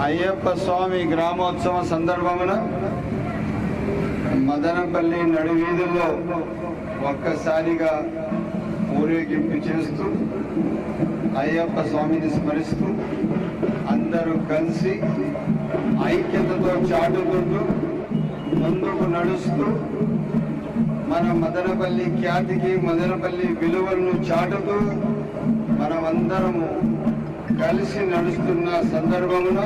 అయ్యప్ప స్వామి గ్రామోత్సవం సందర్భమున మదనపల్లి నడువీధుల్లో ఒక్కసారిగా ఊరేగింపు చేస్తూ అయ్యప్ప స్వామిని స్మరిస్తూ అందరూ కలిసి ఐక్యతతో చాటుకుంటూ ముందుకు నడుస్తూ మన మదనపల్లి ఖ్యాతికి మదనపల్లి విలువలను చాటుతూ మనమందరము కలిసి నడుస్తున్న సందర్భంలో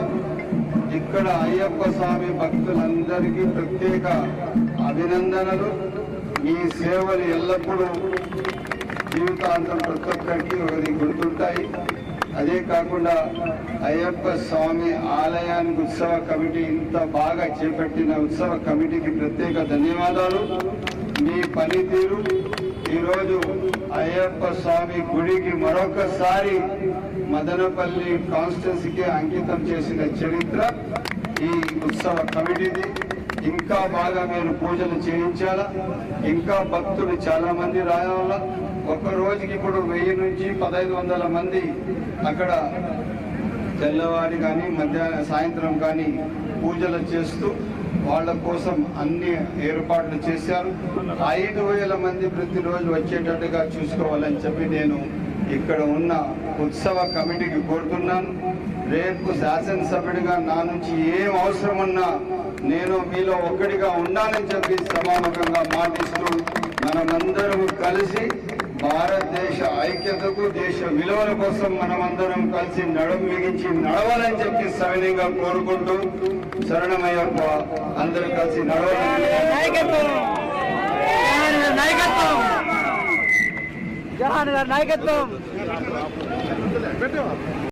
ఇక్కడ అయ్యప్ప స్వామి భక్తులందరికీ ప్రత్యేక అభినందనలు. మీ సేవలు ఎల్లప్పుడూ జీవితాంతం ప్రతి ఒక్కరికి ఒకటి గుర్తుంటాయి. అదే కాకుండా అయ్యప్ప స్వామి ఆలయానికి ఉత్సవ కమిటీ ఇంత బాగా చేపట్టిన ఉత్సవ కమిటీకి ప్రత్యేక ధన్యవాదాలు. మీ పనితీరు ఈరోజు అయ్యప్ప స్వామి గుడికి మరొకసారి మదనపల్లి కాన్స్టిట్యున్సీకి అంకితం చేసిన చరిత్ర ఈ ఉత్సవ కమిటీది. ఇంకా బాగా మీరు పూజలు చేయించాలా? ఇంకా భక్తులు చాలా మంది రావాలా? ఒక్క రోజుకి ఇప్పుడు వెయ్యి నుంచి పదహైదు వందల మంది అక్కడ తెల్లవారి కానీ మధ్యాహ్న సాయంత్రం కానీ పూజలు చేస్తూ వాళ్ళ కోసం అన్ని ఏర్పాట్లు చేశారు. ఐదు వేల మంది ప్రతిరోజు వచ్చేటట్టుగా చూసుకోవాలని చెప్పి నేను ఇక్కడ ఉన్న ఉత్సవ కమిటీకి కోరుతున్నాను. రేపు శాసనసభ్యుడిగా నా నుంచి ఏం అవసరం ఉన్నా నేను మీలో ఒక్కడిగా ఉండాలని చెప్పి సమానకంగా మాటిస్తూ మనమందరం కలిసి భారతదేశ ఐక్యతకు దేశ విలువల కోసం మనమందరం కలిసి నడుం మిగించి నడవాలని చెప్పి సవినీయంగా కోరుకుంటూ శరణమయ్యప్ప అందరూ కలిసి నడవాలి. నాయకత్వం! నాయకత్వం!